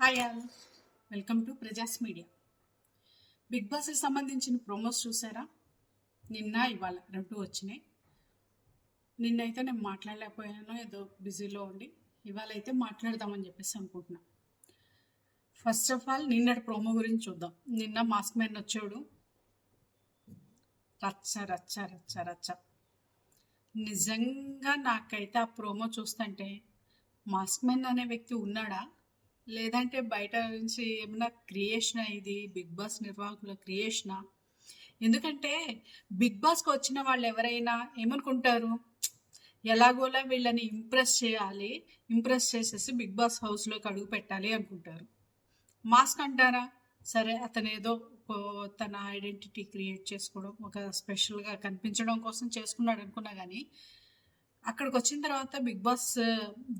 Hi all welcome to Prajas media big బాస్కి సంబంధించిన promos చూసారా? నిన్న ఇవాళ రెండు వచ్చినాయి. నిన్నైతే నేను మాట్లాడలేకపోయాను ఏదో బిజీలో ఉండి ఇవాళ అయితే మాట్లాడదామని చెప్పేసి అనుకుంటున్నా. ఫస్ట్ ఆఫ్ ఆల్ నిన్నటి ప్రోమో గురించి చూద్దాం. నిన్న మాస్క్ మ్యాన్ వచ్చాడు. రచ్చ రచ్చ రచ్చ రచ్చ. నిజంగా నాకైతే ఆ ప్రోమో చూస్తుంటే మాస్క్ మ్యాన్ అనే వ్యక్తి ఉన్నాడా? లేదంటే బయట నుంచి ఏమైనా క్రియేషనా ఇది? బిగ్ బాస్ నిర్వాహకుల క్రియేషనా ఎందుకంటే బిగ్ బాస్కి వచ్చిన వాళ్ళు ఎవరైనా ఏమనుకుంటారు? ఎలాగోలా వీళ్ళని ఇంప్రెస్ చేయాలి ఇంప్రెస్ చేసేసి బిగ్ బాస్ హౌస్లోకి అడుగు పెట్టాలి అనుకుంటారు. మాస్క్ అంటారా? సరే అతను ఏదో తన ఐడెంటిటీ క్రియేట్ చేసుకోవడం ఒక స్పెషల్గా కనిపించడం కోసం చేసుకున్నాడు అనుకున్నా కానీ అక్కడికి వచ్చిన తర్వాత బిగ్ బాస్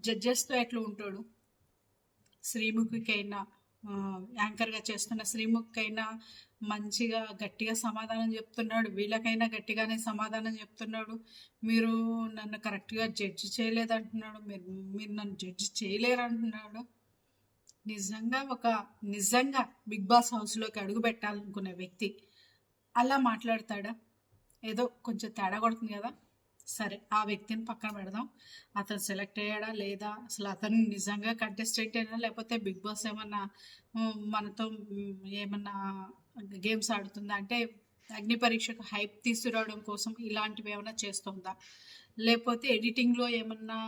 జడ్జెస్తో ఎట్లా ఉంటాడు? శ్రీముఖికైనా యాంకర్గా చేస్తున్న శ్రీముఖికైనా మంచిగా గట్టిగా సమాధానం చెప్తున్నాడు. వీళ్ళకైనా గట్టిగానే సమాధానం చెప్తున్నాడు. మీరు నన్ను కరెక్ట్గా జడ్జి చేయలేదంటున్నాడు. మీరు మీరు నన్ను జడ్జి చేయలేరు అంటున్నాడు నిజంగా ఒక నిజంగా బిగ్ బాస్ హౌస్లోకి అడుగు పెట్టాలనుకునే వ్యక్తి అలా మాట్లాడతాడా? ఏదో కొంచెం తేడా కొడుతుంది కదా. సరే ఆ వ్యక్తిని పక్కన పెడదాం. అతను సెలెక్ట్ అయ్యాడా లేదా? అసలు అతను నిజంగా కంటెస్టెంట్ అయినా లేకపోతే బిగ్ బాస్ ఏమన్నా మనతో ఏమన్నా గేమ్స్ ఆడుతుందా? అంటే అగ్ని పరీక్షకు హైప్ తీసుకురావడం కోసం ఇలాంటివి ఏమైనా చేస్తుందా? లేకపోతే ఎడిటింగ్లో ఏమన్నా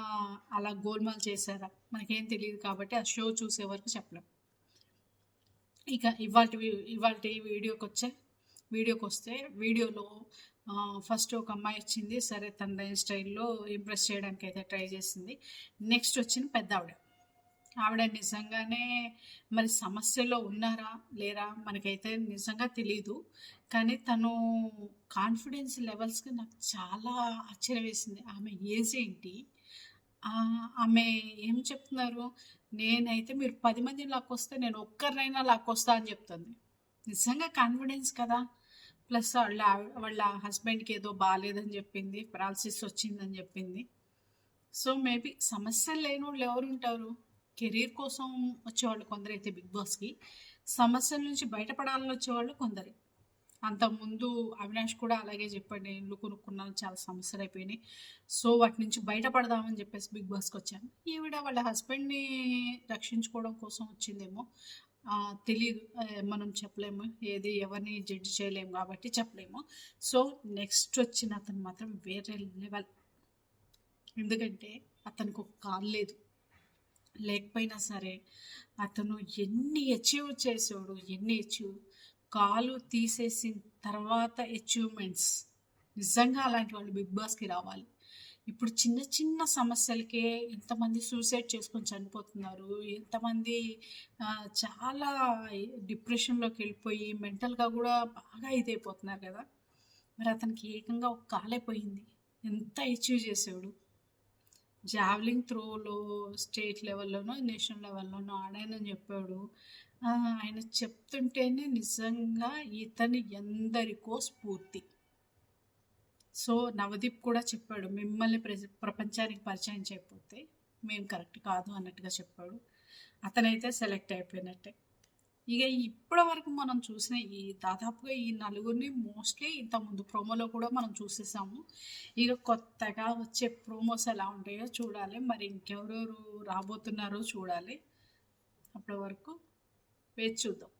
అలా గోల్మాల్ చేశారా? మనకేం తెలియదు కాబట్టి ఆ షో చూసే వరకు చెప్పలేం. ఇక ఇవాటి ఇవాటి వీడియోకి వచ్చే వీడియోకి వస్తే వీడియోలో ఫస్ట్ ఒక అమ్మాయి వచ్చింది. సరే తన లైన్ స్టైల్లో ఇంప్రెస్ చేయడానికి అయితే ట్రై చేసింది. నెక్స్ట్ వచ్చిన పెద్ద ఆవిడ ఆవిడ నిజంగానే మరి సమస్యలో ఉన్నారా లేరా మనకైతే నిజంగా తెలీదు. కానీ తను కాన్ఫిడెన్స్ లెవెల్స్కి నాకు చాలా ఆశ్చర్యం వేసింది. ఆమె ఏజ్ ఏంటి? ఆమె ఏం చెప్తున్నారు? నేనైతే మీరు పది మంది లాక్కొస్తే నేను ఒక్కరినైనా లాక్కొస్తా అని చెప్తుంది. నిజంగా కాన్ఫిడెన్స్ కదా? ప్లస్ వాళ్ళ వాళ్ళ హస్బెండ్కి ఏదో బాగాలేదని చెప్పింది ప్రాలసిస్ వచ్చిందని చెప్పింది. సో మేబీ సమస్యలు లేని వాళ్ళు ఎవరు ఉంటారు? కెరీర్ కోసం వచ్చేవాళ్ళు కొందరైతే బిగ్ బాస్కి. సమస్యల నుంచి బయటపడాలని వచ్చేవాళ్ళు కొందరు. అంతకుముందు అవినాష్ కూడా అలాగే చెప్పాడు నేను ఇల్లు కొనుక్కున్నాను చాలా సమస్యలు అయిపోయినాయి. సో వాటి నుంచి బయటపడదామని చెప్పేసి బిగ్ బాస్కి వచ్చాను. ఈవిడ వాళ్ళ హస్బెండ్ని రక్షించుకోవడం కోసం వచ్చిందేమో. తెలియదు మనం చెప్పలేము. ఏది ఎవరిని జడ్జి చేయలేము కాబట్టి చెప్పలేము. సో నెక్స్ట్ వచ్చిన అతను మాత్రం వేరే లెవెల్ ఎందుకంటే అతనికి ఒక కాల్ లేదు. లేకపోయినా సరే అతను ఎన్ని అచీవ్ చేసాడు ఎన్ని అచీవ్ కాలు తీసేసిన తర్వాత అచీవ్మెంట్స్ నిజంగా అలాంటి వాళ్ళు బిగ్ బాస్కి రావాలి. ఇప్పుడు చిన్న చిన్న సమస్యలకే ఎంతమంది సూసైడ్ చేసుకొని చనిపోతున్నారు. ఎంతమంది చాలా డిప్రెషన్లోకి వెళ్ళిపోయి మెంటల్గా కూడా బాగా ఇదైపోతున్నారు కదా. మరి అతనికి ఏకంగా ఒక కాలైపోయింది ఎంత అచీవ్ చేసాడు జావ్లింగ్ త్రోలో స్టేట్ లెవెల్లోనో నేషనల్ లెవెల్లోనో ఆడానని చెప్పాడు. ఆయన చెప్తుంటేనే నిజంగా ఇతని ఎందరికో స్ఫూర్తి. సో నవదీప్ కూడా చెప్పాడు మిమ్మల్ని ప్రపంచానికి పరిచయం చేయకపోతే మేము కరెక్ట్ కాదు అన్నట్టుగా చెప్పాడు. అతనైతే సెలెక్ట్ అయిపోయినట్టే. ఇక ఇప్పటి వరకు మనం చూసిన ఈ దాదాపుగా ఈ నలుగురిని మోస్ట్లీ ఇంత ముందు ప్రోమోలో కూడా మనం చూసేసాము. ఇక కొత్తగా వచ్చే ప్రోమోస్ ఎలా ఉంటాయో చూడాలి. మరి ఇంకెవరెవరు రాబోతున్నారో చూడాలి. అప్పటి వరకు వేచి చూద్దాం.